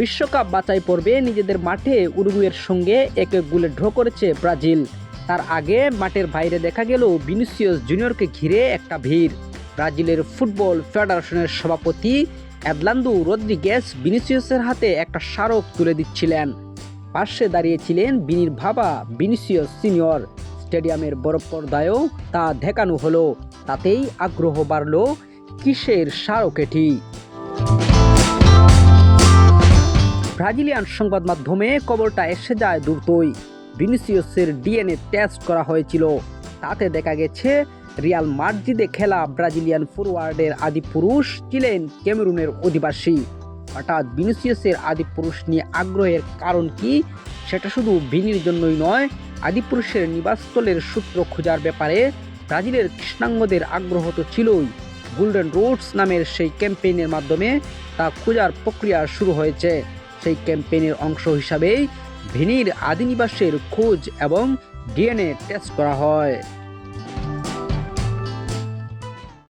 বিশ্বকাপ বাছাই পর্বে নিজেদের মাঠে উরুগুয়ের সঙ্গে এক গোলে ড্র করেছে ব্রাজিল। তার আগে মাঠের বাইরে দেখা গেল ভিনিসিয়াস জুনিয়রকে ঘিরে একটা ভিড়। ব্রাজিলের ফুটবল ফেডারেশনের সভাপতি অ্যাডলান্দু রদ্রিগেস ভিনিসিয়াসের হাতে একটা স্মারক তুলে দিচ্ছিলেন। পাশে দাঁড়িয়েছিলেন বিনির ভাবা ভিনিসিয়াস সিনিয়র। স্টেডিয়ামের বড় পর্দায়ও তা দেখানো হলো। তাতেই আগ্রহ বাড়ল কিসের স্মারক এটি? ব্রাজিলিয়ান সংবাদ মাধ্যমে কবরটা এসে যায় দ্রুতই। ভিনিসিয়াসের ডিএনএ টেস্ট করা হয়েছিল। তাতে দেখা গেছে, রিয়াল মার্জিদে খেলা ব্রাজিলিয়ান ফরওয়ার্ডের আদি পুরুষ ছিলেন ক্যামেরুনের অধিবাসী। হঠাৎ ভিনিসিয়াসের আদি পুরুষ নিয়ে আগ্রহের কারণ কি, সেটা শুধু ভিনির জন্যই নয়, আদিপুরুষের নিবাসস্থলের সূত্র খোঁজার ব্যাপারে ব্রাজিলের কৃষ্ণাঙ্গদের আগ্রহ তো ছিলই। গোল্ডেন রুটস নামের সেই ক্যাম্পেইনের মাধ্যমে তা খোঁজার প্রক্রিয়া শুরু হয়েছে। সেই ক্যাম্পেইনের অংশ হিসাবেই ভিনির আদিনিবাসের খোঁজ এবং ডিএনএ টেস্ট করা হয়।